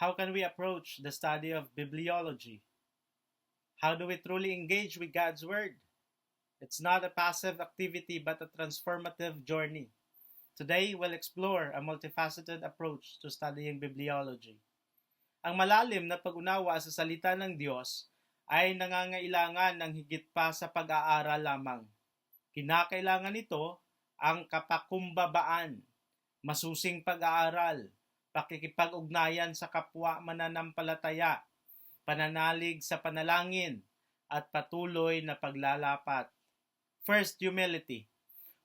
How can we approach the study of bibliology? How do we truly engage with God's Word? It's not a passive activity but a transformative journey. Today, we'll explore a multifaceted approach to studying bibliology. Ang malalim na pag-unawa sa salita ng Diyos ay nangangailangan ng higit pa sa pag-aaral lamang. Kinakailangan nito ang kapakumbabaan, masusing pag-aaral, pakikipag-ugnayan sa kapwa mananampalataya, pananalig sa panalangin, at patuloy na paglalapat. First, humility.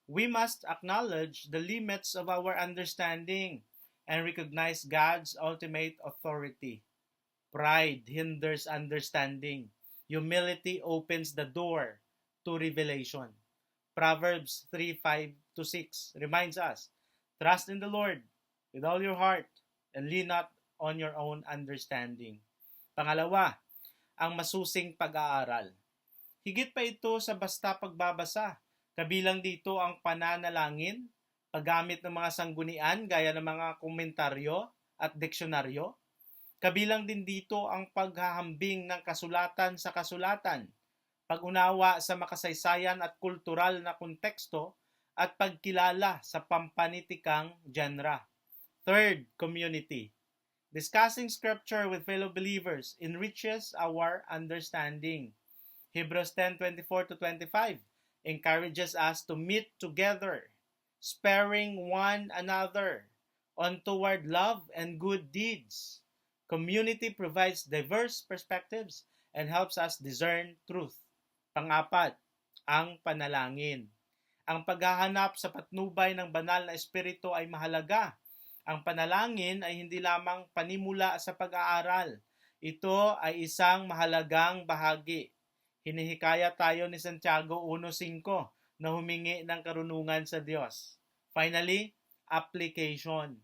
We must acknowledge the limits of our understanding and recognize God's ultimate authority. Pride hinders understanding. Humility opens the door to revelation. Proverbs 3 5 to 6 reminds us Trust in the Lord with all your heart and lean not on your own understanding. Pangalawa, ang masusing pag-aaral. Higit pa ito sa basta pagbabasa. Kabilang dito ang pananalangin, paggamit ng mga sanggunian gaya ng mga komentaryo at diksyonaryo. Kabilang din dito ang paghahambing ng kasulatan sa kasulatan, pag-unawa sa makasaysayan at kultural na konteksto, at pagkilala sa pampanitikang genre. Third, community. Discussing scripture with fellow believers enriches our understanding. Hebrews 10:24 to 25 encourages us to meet together, sparing one another on toward love and good deeds. Community provides diverse perspectives and helps us discern truth. Pangapat, ang panalangin. Ang paghahanap sa patnubay ng banal na espiritu ay mahalaga. Ang panalangin ay hindi lamang panimula sa pag-aaral. Ito ay isang mahalagang bahagi. Hinihikaya tayo ni Santiago 1.5 na humingi ng karunungan sa Diyos. Finally, application.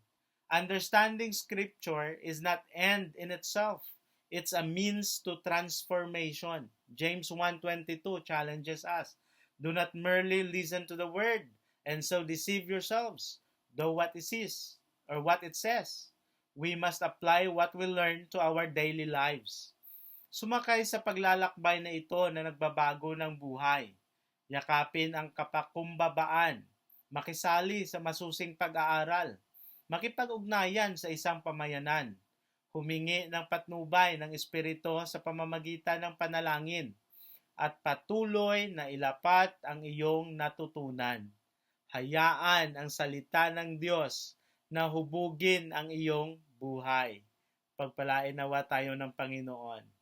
Understanding Scripture is not end in itself. It's a means to transformation. James 1.22 challenges us. Do not merely listen to the word and so deceive yourselves, though what it is or what it says. We must apply what we learn to our daily lives. Sumakay sa paglalakbay na ito na nagbabago ng buhay. Yakapin ang kapakumbabaan, makisali sa masusing pag-aaral, makipag-ugnayan sa isang pamayanan, humingi ng patnubay ng Espiritu sa pamamagitan ng panalangin, at patuloy na ilapat ang iyong natutunan. Hayaan ang salita ng Diyos na hubugin ang iyong buhay. Pagpalain nawa tayo ng Panginoon.